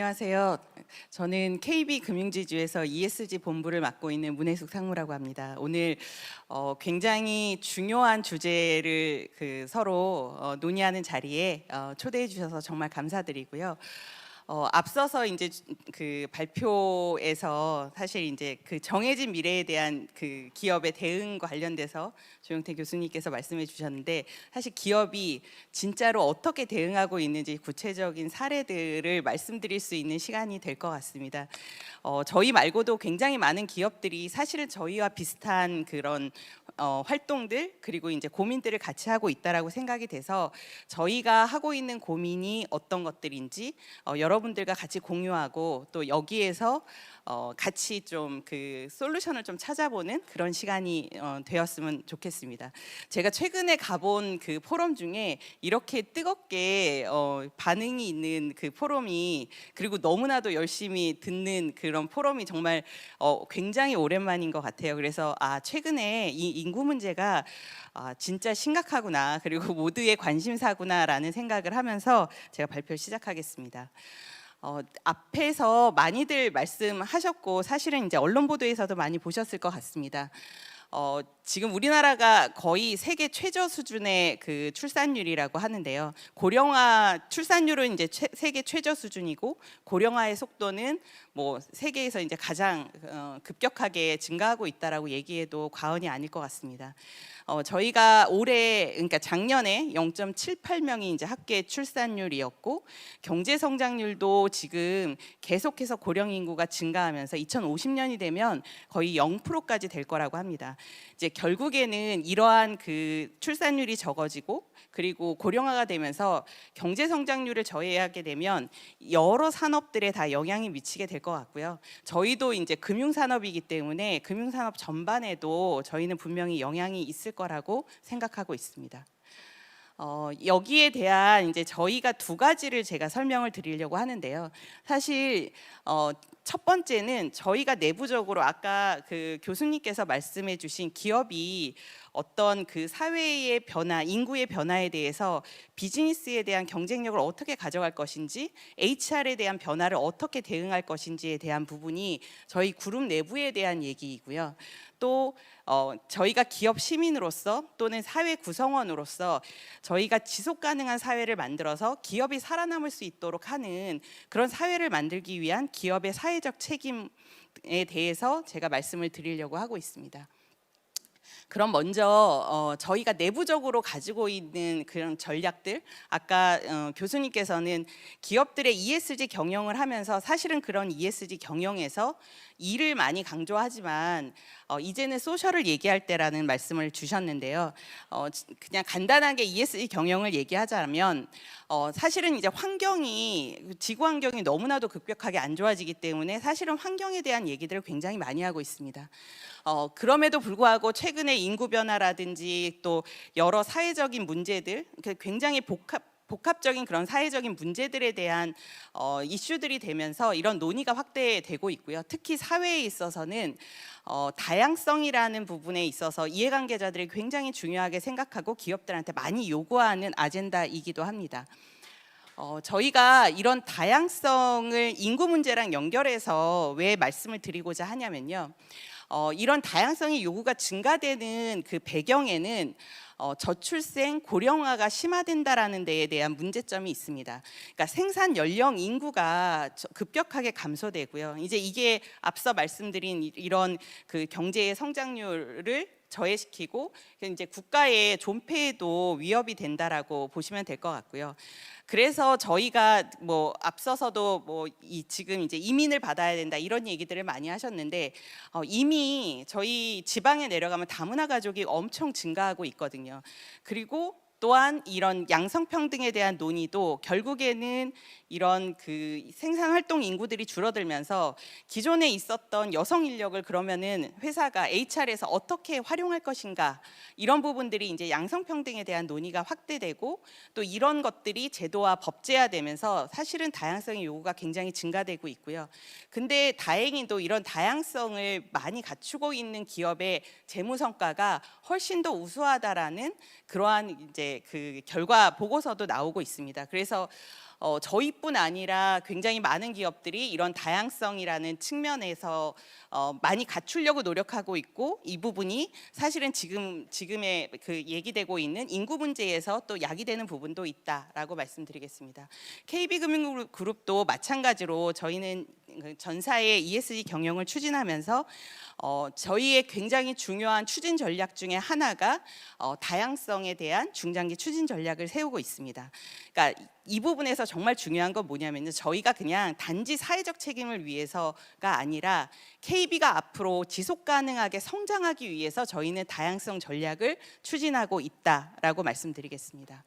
안녕하세요. 저는 KB 금융지주에서 ESG 본부를 맡고 있는 문혜숙 상무라고 합니다. 오늘 어, 굉장히 중요한 주제를 그 서로 어, 논의하는 자리에 어, 초대해 주셔서 정말 감사드리고요. 어, 앞서서 이제 주- 그 발표에서 사실 이제 그 정해진 미래에 대한 그 기업의 대응과 관련돼서 조영태 교수님께서 말씀해 주셨는데 사실 기업이 진짜로 어떻게 대응하고 있는지 구체적인 사례들을 말씀드릴 수 있는 시간이 될 것 같습니다. 어, 저희 말고도 굉장히 많은 기업들이 사실은 저희와 비슷한 그런 어, 활동들 그리고 이제 고민들을 같이 하고 있다라고 생각이 돼서 저희가 하고 있는 고민이 어떤 것들인지 어, 여러분들과 같이 공유하고 또 여기에서 어, 같이 좀 그 솔루션을 좀 찾아보는 그런 시간이 어, 되었으면 좋겠습니다. 제가 최근에 가본 그 포럼 중에 이렇게 뜨겁게 어, 반응이 있는 그 포럼이 그리고 너무나도 열심히 듣는 그런 포럼이 정말 어, 굉장히 오랜만인 것 같아요. 그래서 아 최근에 이 인구 문제가 아, 진짜 심각하구나 그리고 모두의 관심사구나라는 생각을 하면서 제가 발표를 시작하겠습니다. 어, 앞에서 많이들 말씀하셨고 사실은 이제 언론 보도에서도 많이 보셨을 것 같습니다. 어, 지금 우리나라가 거의 세계 최저 수준의 그 출산율이라고 하는데요. 고령화 출산율은 이제 최- 세계 최저 수준이고 고령화의 속도는 뭐 세계에서 이제 가장 어, 급격하게 증가하고 있다라고 얘기해도 과언이 아닐 것 같습니다. 어, 저희가 올해 그러니까 작년에 0.78명이 이제 합계 출산율이었고 경제 성장률도 지금 계속해서 고령 인구가 증가하면서 2050년이 되면 거의 0%까지 될 거라고 합니다. 이제 결국에는 이러한 그 출산율이 적어지고 그리고 고령화가 되면서 경제 성장률을 저해하게 되면 여러 산업들에 다 영향이 미치게 될 것 같고요. 저희도 이제 금융 산업이기 때문에 금융 산업 전반에도 저희는 분명히 영향이 있을 거라고 생각하고 있습니다. 어, 여기에 대한 이제 저희가 두 가지를 제가 설명을 드리려고 하는데요. 사실 어, 첫 번째는 저희가 내부적으로 아까 그 교수님께서 말씀해 주신 기업이 어떤 그 사회의 변화, 인구의 변화에 대해서 비즈니스에 대한 경쟁력을 어떻게 가져갈 것인지, HR에 대한 변화를 어떻게 대응할 것인지에 대한 부분이 저희 그룹 내부에 대한 얘기이고요. 또 어, 저희가 기업 시민으로서 또는 사회 구성원으로서 저희가 지속 가능한 사회를 만들어서 기업이 살아남을 수 있도록 하는 그런 사회를 만들기 위한 기업의 사회 적 책임에 대해서 제가 말씀을 드리려고 하고 있습니다. 그럼 먼저 어, 저희가 내부적으로 가지고 있는 그런 전략들 아까 어, 교수님께서는 기업들의 ESG 경영을 하면서 사실은 그런 ESG 경영에서 일을 많이 강조하지만 어, 이제는 소셜을 얘기할 때라는 말씀을 주셨는데요. 어, 지- 그냥 간단하게 ESG 경영을 얘기하자면 어, 사실은 이제 환경이 지구 환경이 너무나도 급격하게 안 좋아지기 때문에 사실은 환경에 대한 얘기들을 굉장히 많이 하고 있습니다. 어, 그럼에도 불구하고 최근에 인구 변화라든지 또 여러 사회적인 문제들 그 굉장히 복합 복합적인 그런 사회적인 문제들에 대한 어, 이슈들이 되면서 이런 논의가 확대되고 있고요. 특히 사회에 있어서는 어, 다양성이라는 부분에 있어서 이해관계자들이 굉장히 중요하게 생각하고 기업들한테 많이 요구하는 아젠다이기도 합니다. 어, 저희가 이런 다양성을 인구 문제랑 연결해서 왜 말씀을 드리고자 하냐면요. 어, 이런 다양성의 요구가 증가되는 그 배경에는 어, 저출생 고령화가 심화된다라는 데에 대한 문제점이 있습니다. 그러니까 생산 연령 인구가 저- 급격하게 감소되고요. 이제 이게 앞서 말씀드린 이- 이런 그 경제의 성장률을 저해시키고 이제 국가의 존폐에도 위협이 된다라고 보시면 될 것 같고요. 그래서 저희가 뭐 앞서서도 뭐 이 지금 이제 이민을 받아야 된다 이런 얘기들을 많이 하셨는데 어, 이미 저희 지방에 내려가면 다문화 가족이 엄청 증가하고 있거든요. 그리고 또한 이런 양성평등에 대한 논의도 결국에는 이런 그 생산 활동 인구들이 줄어들면서 기존에 있었던 여성 인력을 그러면은 회사가 HR에서 어떻게 활용할 것인가 이런 부분들이 이제 양성평등에 대한 논의가 확대되고 또 이런 것들이 제도와 법제화되면서 사실은 다양성의 요구가 굉장히 증가되고 있고요. 근데 다행히도 이런 다양성을 많이 갖추고 있는 기업의 재무 성과가 훨씬 더 우수하다라는 그러한 이제 그 결과 보고서도 나오고 있습니다. 그래서 어, 저희뿐 아니라 굉장히 많은 기업들이 이런 다양성이라는 측면에서 어, 많이 갖추려고 노력하고 있고 이 부분이 사실은 지금 지금의 그 얘기되고 있는 인구 문제에서 또 야기되는 부분도 있다라고 말씀드리겠습니다. KB금융그룹도 마찬가지로 저희는 그 전사의 ESG 경영을 추진하면서 어, 저희의 굉장히 중요한 추진 전략 중에 하나가 어, 다양성에 대한 중장기 추진 전략을 세우고 있습니다. 그러니까 이 부분에서 정말 중요한 건 뭐냐면요. 저희가 그냥 단지 사회적 책임을 위해서가 아니라 KB가 앞으로 지속 가능하게 성장하기 위해서 저희는 다양성 전략을 추진하고 있다라고 말씀드리겠습니다.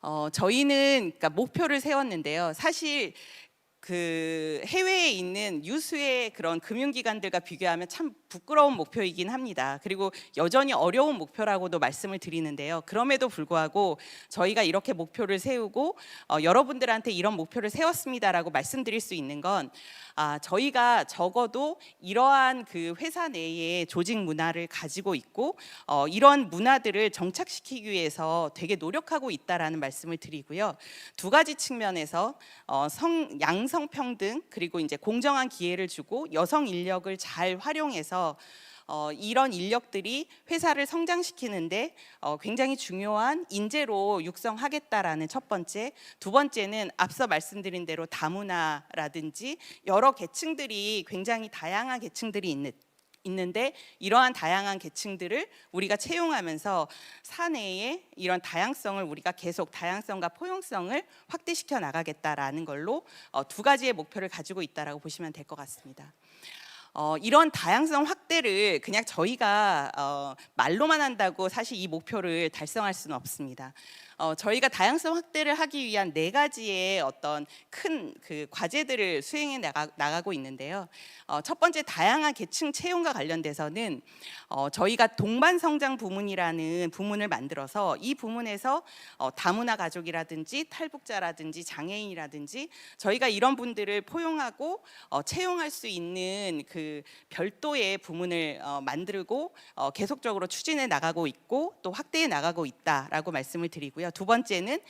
어, 저희는 그러니까 목표를 세웠는데요. 사실 그 해외에 있는 유수의 그런 금융기관들과 비교하면 참 부끄러운 목표이긴 합니다. 그리고 여전히 어려운 목표라고도 말씀을 드리는데요. 그럼에도 불구하고 저희가 이렇게 목표를 세우고 어, 여러분들한테 이런 목표를 세웠습니다라고 말씀드릴 수 있는 건 아, 저희가 적어도 이러한 그 회사 내에 조직 문화를 가지고 있고 어, 이런 문화들을 정착시키기 위해서 되게 노력하고 있다라는 말씀을 드리고요. 두 가지 측면에서 어, 성 양성 평등 그리고 이제 공정한 기회를 주고 여성 인력을 잘 활용해서 어, 이런 인력들이 회사를 성장시키는데 어, 굉장히 중요한 인재로 육성하겠다라는 첫 번째, 두 번째는 앞서 말씀드린 대로 다문화라든지 여러 계층들이 굉장히 다양한 계층들이 있는 있는데 이러한 다양한 계층들을 우리가 채용하면서 사내에 이런 다양성을 우리가 계속 다양성과 포용성을 확대시켜 나가겠다라는 걸로 어, 두 가지의 목표를 가지고 있다라고 보시면 될 것 같습니다. 어, 이런 다양성 확대를 그냥 저희가 어, 말로만 한다고 사실 이 목표를 달성할 수는 없습니다. 어, 저희가 다양성 확대를 하기 위한 네 가지의 어떤 큰 그 과제들을 수행해 나가, 나가 고 있는데요. 어, 첫 번째 다양한 계층 채용과 관련돼서는 어, 저희가 동반 성장 부문이라는 부문을 만들어서 이 부문에서 어, 다문화 가족이라든지 탈북자라든지 장애인이라든지 저희가 이런 분들을 포용하고 어, 채용할 수 있는 그 별도의 부문을 어, 만들고 어, 계속적으로 추진해 나가고 있고 또 확대해 나가고 있다라고 말씀을 드리고요. 두 번째는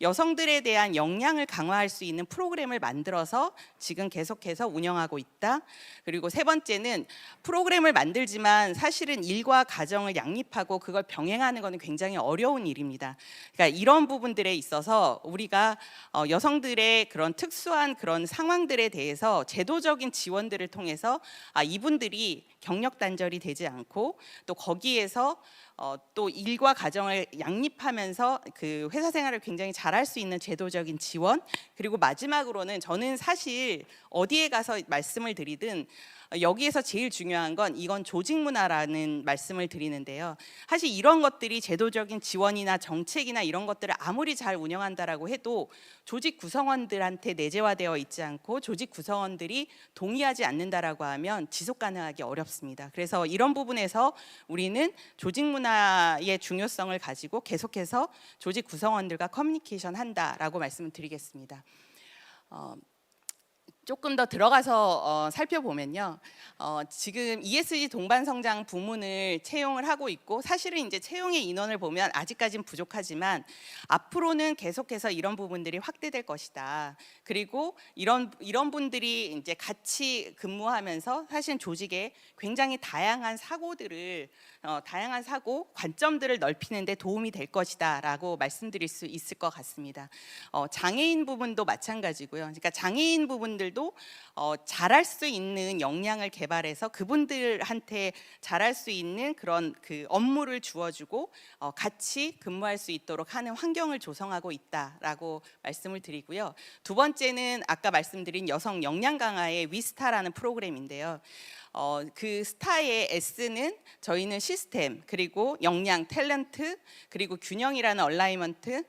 여성들에 대한 역량을 강화할 수 있는 프로그램을 만들어서 지금 계속해서 운영하고 있다. 그리고 세 번째는 프로그램을 만들지만 사실은 일과 가정을 양립하고 그걸 병행하는 것은 굉장히 어려운 일입니다. 그러니까 이런 부분들에 있어서 우리가 어, 여성들의 그런 특수한 그런 상황들에 대해서 제도적인 지원들을 통해서 아, 이분들이 경력 단절이 되지 않고 또 거기에서 어, 또 일과 가정을 양립하면서 그 회사 생활을 굉장히 잘할 수 있는 제도적인 지원 그리고 마지막으로는 저는 사실 어디에 가서 말씀을 드리든 여기에서 제일 중요한 건 이건 조직 문화라는 말씀을 드리는데요. 사실 이런 것들이 제도적인 지원이나 정책이나 이런 것들을 아무리 잘 운영한다라고 해도 조직 구성원들한테 내재화되어 있지 않고 조직 구성원들이 동의하지 않는다라고 하면 지속 가능하기 어렵습니다. 그래서 이런 부분에서 우리는 조직 문화의 중요성을 가지고 계속해서 조직 구성원들과 커뮤니케이션 한다라고 말씀을 드리겠습니다. 어, 조금 더 들어가서 어, 살펴보면요. 어, 지금 ESG 동반 성장 부문을 채용을 하고 있고 사실은 이제 채용의 인원을 보면 아직까지는 부족하지만 앞으로는 계속해서 이런 부분들이 확대될 것이다. 그리고 이런 이런 분들이 이제 같이 근무하면서 사실 조직에 굉장히 다양한 사고들을 어, 다양한 사고 관점들을 넓히는데 도움이 될 것이다라고 말씀드릴 수 있을 것 같습니다. 어, 장애인 부분도 마찬가지고요. 그러니까 장애인 부분들도 어, 잘할 수 있는 역량을 개발해서 그분들한테 잘할 수 있는 그런 그 업무를 주어주고 어, 같이 근무할 수 있도록 하는 환경을 조성하고 있다라고 말씀을 드리고요. 두 번째는 아까 말씀드린 여성 역량 강화의 위스타라는 프로그램인데요. 어, 그 스타의 S는 저희는 시스템 그리고 역량 탤런트 그리고 균형이라는 얼라이먼트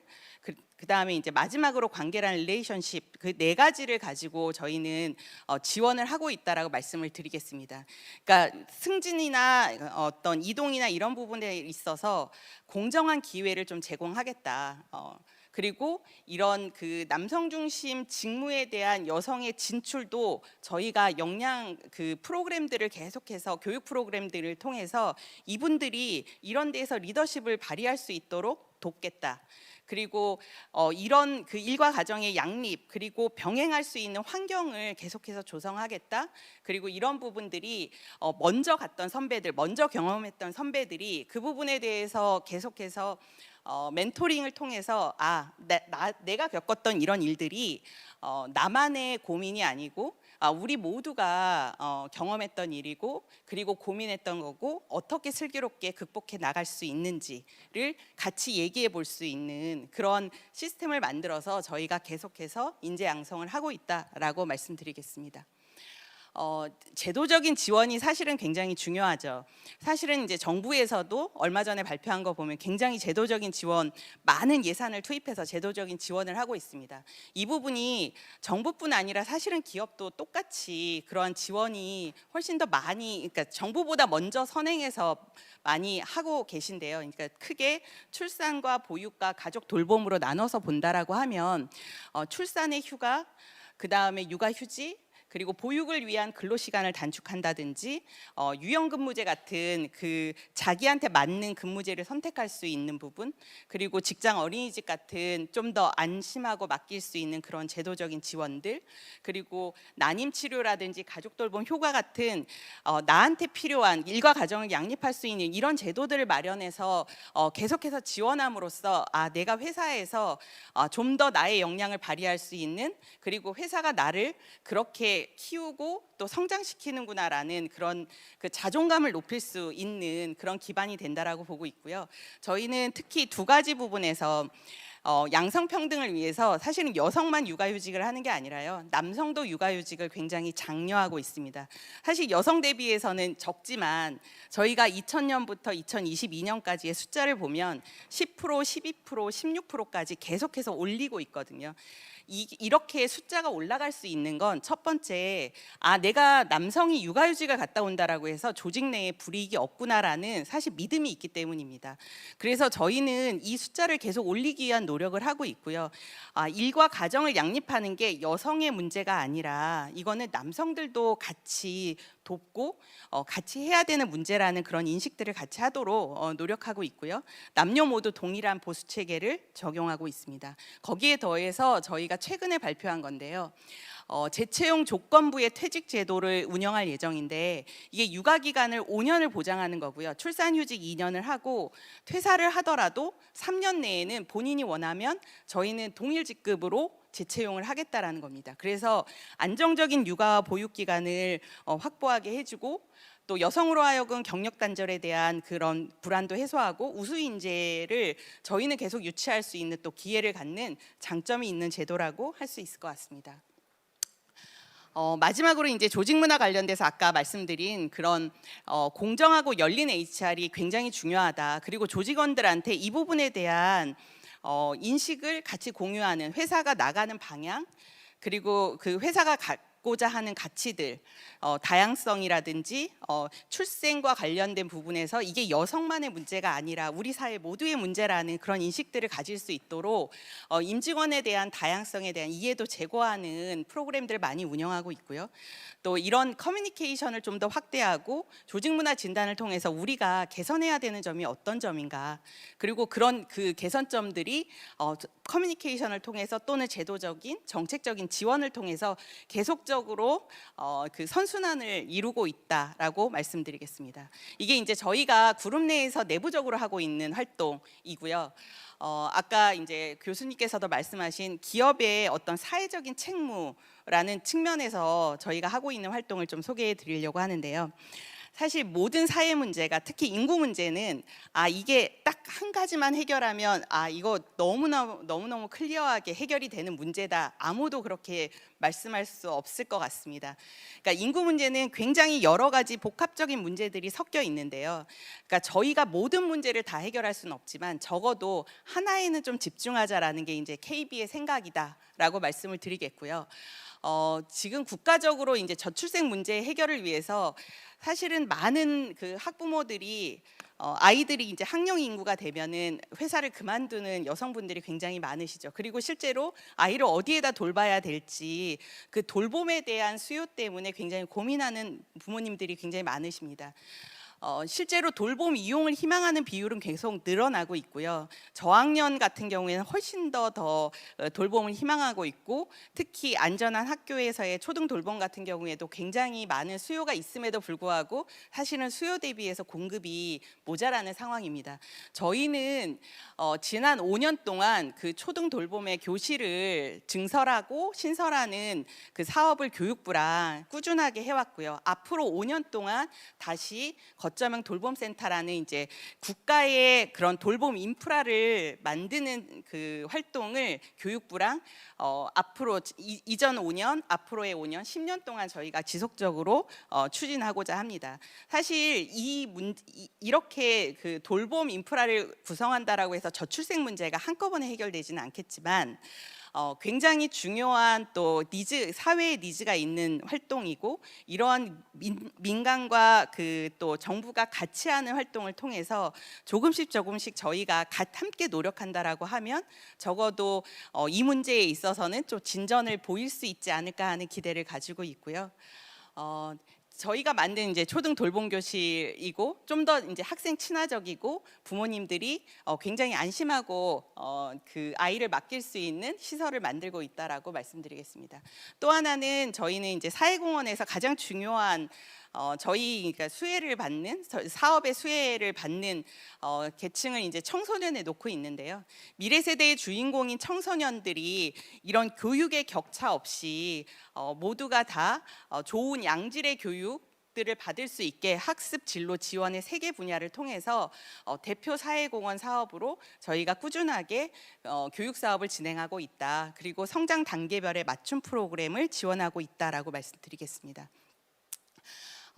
그, 그 다음에 이제 마지막으로 관계라는 릴레이션십 그 네 가지를 가지고 저희는 어, 지원을 하고 있다라고 말씀을 드리겠습니다. 그러니까 승진이나 어떤 이동이나 이런 부분에 있어서 공정한 기회를 좀 제공하겠다. 어, 그리고 이런 그 남성 중심 직무에 대한 여성의 진출도 저희가 역량 그 프로그램들을 계속해서 교육 프로그램들을 통해서 이분들이 이런 데서 리더십을 발휘할 수 있도록 돕겠다. 그리고 어, 이런 그 일과 가정의 양립 그리고 병행할 수 있는 환경을 계속해서 조성하겠다. 그리고 이런 부분들이 어, 먼저 갔던 선배들, 먼저 경험했던 선배들이 그 부분에 대해서 계속해서 어, 멘토링을 통해서 아, 나, 나- 내가 겪었던 이런 일들이 어, 나만의 고민이 아니고 아, 우리 모두가 어, 경험했던 일이고 그리고 고민했던 거고 어떻게 슬기롭게 극복해 나갈 수 있는지를 같이 얘기해 볼 수 있는 그런 시스템을 만들어서 저희가 계속해서 인재 양성을 하고 있다라고 말씀드리겠습니다. 어, 제도적인 지원이 사실은 굉장히 중요하죠. 사실은 이제 정부에서도 얼마 전에 발표한 거 보면 굉장히 제도적인 지원 많은 예산을 투입해서 제도적인 지원을 하고 있습니다. 이 부분이 정부뿐 아니라 사실은 기업도 똑같이 그러한 지원이 훨씬 더 많이 그러니까 정부보다 먼저 선행해서 많이 하고 계신데요. 그러니까 크게 출산과 보육과 가족 돌봄으로 나눠서 본다라고 하면 어, 출산의 휴가 그 다음에 육아 휴지 그리고 보육을 위한 근로 시간을 단축한다든지 어, 유연근무제 같은 그 자기한테 맞는 근무제를 선택할 수 있는 부분 그리고 직장 어린이집 같은 좀 더 안심하고 맡길 수 있는 그런 제도적인 지원들 그리고 난임 치료라든지 가족 돌봄 효과 같은 어, 나한테 필요한 일과 가정을 양립할 수 있는 이런 제도들을 마련해서 어, 계속해서 지원함으로써 아 내가 회사에서 어, 좀더 나의 역량을 발휘할 수 있는 그리고 회사가 나를 그렇게 키우고 또 성장시키는구나라는 그런 그 자존감을 높일 수 있는 그런 기반이 된다라고 보고 있고요. 저희는 특히 두 가지 부분에서 어, 양성평등을 위해서 사실은 여성만 육아휴직을 하는 게 아니라요. 남성도 육아휴직을 굉장히 장려하고 있습니다. 사실 여성 대비해서는 적지만 저희가 2000년부터 2022년까지의 숫자를 보면 10%, 12%, 16%까지 계속해서 올리고 있거든요. 이, 이렇게 숫자가 올라갈 수 있는 건 첫 번째 아 내가 남성이 육아휴직을 갔다 온다라고 해서 조직 내에 불이익이 없구나라는 사실 믿음이 있기 때문입니다. 그래서 저희는 이 숫자를 계속 올리기 위한 노력 을 하고 있고요. 아, 일과 가정을 양립하는 게 여성의 문제가 아니라 이거는 남성들도 같이 돕고 어, 같이 해야 되는 문제라는 그런 인식들을 같이 하도록 어, 노력하고 있고요. 남녀 모두 동일한 보수 체계를 적용하고 있습니다. 거기에 더해서 저희가 최근에 발표한 건데요. 어, 재채용 조건부의 퇴직 제도를 운영할 예정인데 이게 육아 기간을 5년을 보장하는 거고요. 출산 휴직 2년을 하고 퇴사를 하더라도 3년 내에는 본인이 원하면 저희는 동일 직급으로 재채용을 하겠다라는 겁니다. 그래서 안정적인 육아와 보육 기간을 어, 확보하게 해주고 또 여성으로 하여금 경력 단절에 대한 그런 불안도 해소하고 우수 인재를 저희는 계속 유치할 수 있는 또 기회를 갖는 장점이 있는 제도라고 할 수 있을 것 같습니다. 어, 마지막으로 이제 조직 문화 관련돼서 아까 말씀드린 그런 어, 공정하고 열린 HR이 굉장히 중요하다. 그리고 조직원들한테 이 부분에 대한 어, 인식을 같이 공유하는 회사가 나가는 방향 그리고 그 회사가 갖고자 하는 가치들 어, 다양성이라든지 어, 출생과 관련된 부분에서 이게 여성만의 문제가 아니라 우리 사회 모두의 문제라는 그런 인식들을 가질 수 있도록 어, 임직원에 대한 다양성에 대한 이해도 제고하는 프로그램들을 많이 운영하고 있고요. 또 이런 커뮤니케이션을 좀 더 확대하고 조직 문화 진단을 통해서 우리가 개선해야 되는 점이 어떤 점인가 그리고 그런 그 개선점들이 어, 커뮤니케이션을 통해서 또는 제도적인 정책적인 지원을 통해서 계속 적으로 어, 그 선순환을 이루고 있다라고 말씀드리겠습니다. 이게 이제 저희가 그룹 내에서 내부적으로 하고 있는 활동이고요. 어, 아까 이제 교수님께서도 말씀하신 기업의 어떤 사회적인 책무라는 측면에서 저희가 하고 있는 활동을 좀 소개해 드리려고 하는데요. 사실 모든 사회 문제가 특히 인구 문제는 아 이게 딱 한 가지만 해결하면 아 이거 너무나 너무너무 클리어하게 해결이 되는 문제다. 아무도 그렇게 말씀할 수 없을 것 같습니다. 그러니까 인구 문제는 굉장히 여러 가지 복합적인 문제들이 섞여 있는데요. 그러니까 저희가 모든 문제를 다 해결할 수는 없지만 적어도 하나에는 좀 집중하자라는 게 이제 KB의 생각이다라고 말씀을 드리겠고요. 어, 지금 국가적으로 이제 저출생 문제 해결을 위해서 사실은 많은 그 학부모들이 어, 아이들이 이제 학령 인구가 되면은 회사를 그만두는 여성분들이 굉장히 많으시죠. 그리고 실제로 아이를 어디에다 돌봐야 될지 그 돌봄에 대한 수요 때문에 굉장히 고민하는 부모님들이 굉장히 많으십니다. 어, 실제로 돌봄 이용을 희망하는 비율은 계속 늘어나고 있고요. 저학년 같은 경우에는 훨씬 더 더 돌봄을 희망하고 있고 특히 안전한 학교에서의 초등 돌봄 같은 경우에도 굉장히 많은 수요가 있음에도 불구하고 사실은 수요 대비해서 공급이 모자라는 상황입니다. 저희는 어, 지난 5년 동안 그 초등 돌봄의 교실을 증설하고 신설하는 그 사업을 교육부랑 꾸준하게 해왔고요. 앞으로 5년 동안 다시 거 점형 돌봄센터라는 이제 국가의 그런 돌봄 인프라를 만드는 그 활동을 교육부랑 어, 앞으로 이, 이전 5년, 앞으로의 5년, 10년 동안 저희가 지속적으로 어, 추진하고자 합니다. 사실 이 문, 이, 이렇게 그 돌봄 인프라를 구성한다라고 해서 저출생 문제가 한꺼번에 해결되지는 않겠지만 어, 굉장히 중요한 또 니즈 사회의 니즈가 있는 활동이고 이러한 민, 민간과 그 또 정부가 같이 하는 활동을 통해서 조금씩 조금씩 저희가 가, 함께 노력한다라고 하면 적어도 어, 이 문제에 있어서는 좀 진전을 보일 수 있지 않을까 하는 기대를 가지고 있고요. 어, 저희가 만든 이제 초등 돌봄 교실이고 좀 더 이제 학생 친화적이고 부모님들이 어, 굉장히 안심하고 어, 그 아이를 맡길 수 있는 시설을 만들고 있다라고 말씀드리겠습니다. 또 하나는 저희는 이제 사회공헌에서 가장 중요한 어, 저희 그러니까 수혜를 받는 저- 사업의 수혜를 받는 어, 계층을 이제 청소년에 놓고 있는데요. 미래 세대의 주인공인 청소년들이 이런 교육의 격차 없이 어, 모두가 다 어, 좋은 양질의 교육 들을 받을 수 있게 학습 진로 지원의 세 개 분야를 통해서 어, 대표 사회공헌 사업으로 저희가 꾸준하게 어, 교육 사업을 진행하고 있다. 그리고 성장 단계별의 맞춤 프로그램을 지원하고 있다라고 말씀드리겠습니다.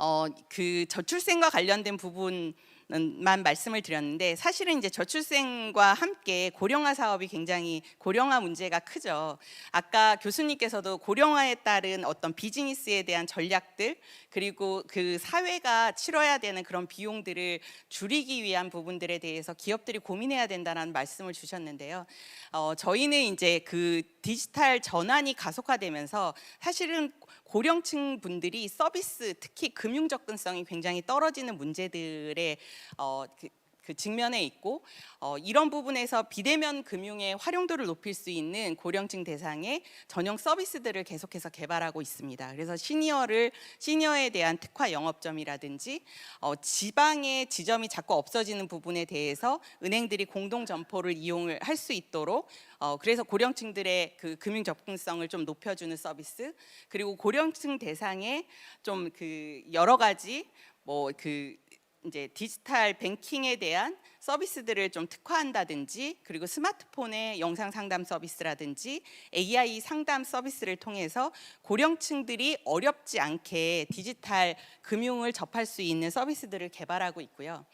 어, 그 저출생과 관련된 부분 만 말씀을 드렸는데 사실은 이제 저출생과 함께 고령화 사업이 굉장히 고령화 문제가 크죠. 아까 교수님께서도 고령화에 따른 어떤 비즈니스에 대한 전략들 그리고 그 사회가 치러야 되는 그런 비용들을 줄이기 위한 부분들에 대해서 기업들이 고민해야 된다는 말씀을 주셨는데요. 어, 저희는 이제 그 디지털 전환이 가속화되면서 사실은 고령층 분들이 서비스 특히 금융 접근성이 굉장히 떨어지는 문제들의 어, 그, 그 직면에 있고 어, 이런 부분에서 비대면 금융의 활용도를 높일 수 있는 고령층 대상의 전용 서비스들을 계속해서 개발하고 있습니다. 그래서 시니어를 시니어에 대한 특화 영업점이라든지 어, 지방의 지점이 자꾸 없어지는 부분에 대해서 은행들이 공동 점포를 이용을 할 수 있도록 어, 그래서 고령층들의 그 금융 접근성을 좀 높여주는 서비스 그리고 고령층 대상의 좀 그 여러 가지 뭐그 이제 디지털 뱅킹에 대한 서비스들을 좀 특화한다든지 그리고 스마트폰의 영상 상담 서비스라든지 AI 상담 서비스를 통해서 고령층들이 어렵지 않게 디지털 금융을 접할 수 있는 서비스들을 개발하고 있고요.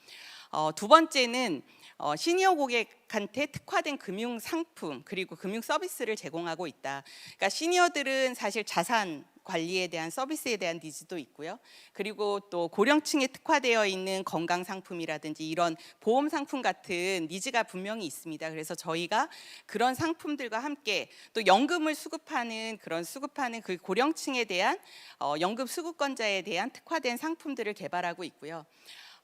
어, 두 번째는 어, 시니어 고객한테 특화된 금융 상품 그리고 금융 서비스를 제공하고 있다. 그러니까 시니어들은 사실 자산 관리에 대한 서비스에 대한 니즈도 있고요. 그리고 또 고령층에 특화되어 있는 건강 상품이라든지 이런 보험 상품 같은 니즈가 분명히 있습니다. 그래서 저희가 그런 상품들과 함께 또 연금을 수급하는 그런 수급하는 그 고령층에 대한 어, 연금 수급권자에 대한 특화된 상품들을 개발하고 있고요.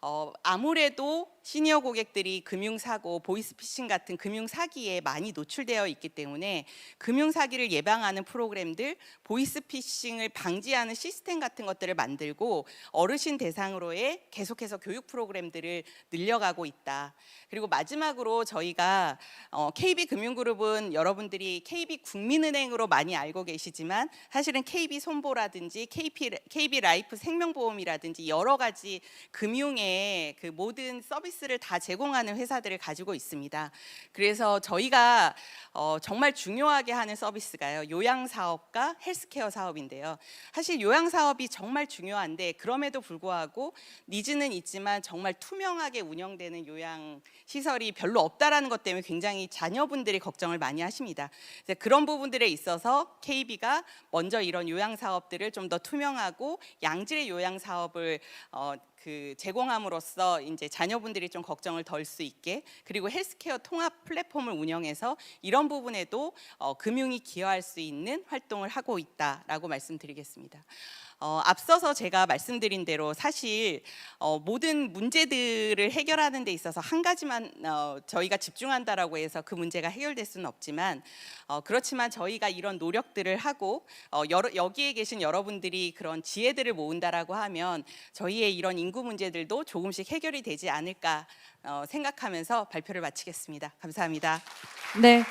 어, 아무래도 시니어 고객들이 금융 사고, 보이스피싱 같은 금융 사기에 많이 노출되어 있기 때문에 금융 사기를 예방하는 프로그램들, 보이스피싱을 방지하는 시스템 같은 것들을 만들고 어르신 대상으로의 계속해서 교육 프로그램들을 늘려가고 있다. 그리고 마지막으로 저희가 어, KB 금융그룹은 여러분들이 KB 국민은행으로 많이 알고 계시지만 사실은 KB 손보라든지 KP, KB 라이프 생명보험이라든지 여러 가지 금융의 그 모든 서비스를 다 제공하는 회사들을 가지고 있습니다. 그래서 저희가 어, 정말 중요하게 하는 서비스가요. 요양 사업과 헬스케어 사업인데요. 사실 요양 사업이 정말 중요한데 그럼에도 불구하고 니즈는 있지만 정말 투명하게 운영되는 요양 시설이 별로 없다라는 것 때문에 굉장히 자녀분들이 걱정을 많이 하십니다. 그런 부분들에 있어서 KB가 먼저 이런 요양 사업들을 좀 더 투명하고 양질의 요양 사업을 어, 그 제공함으로써 이제 자녀분들이 좀 걱정을 덜 수 있게 그리고 헬스케어 통합 플랫폼을 운영해서 이런 부분에도 어, 금융이 기여할 수 있는 활동을 하고 있다라고 말씀드리겠습니다. 어, 앞서서 제가 말씀드린 대로 사실 어, 모든 문제들을 해결하는 데 있어서 한 가지만 어, 저희가 집중한다라고 해서 그 문제가 해결될 수는 없지만 어, 그렇지만 저희가 이런 노력들을 하고 어, 여러, 여기에 계신 여러분들이 그런 지혜들을 모은다라고 하면 저희의 이런 인구 문제들도 조금씩 해결이 되지 않을까 어, 생각하면서 발표를 마치겠습니다. 감사합니다. 네,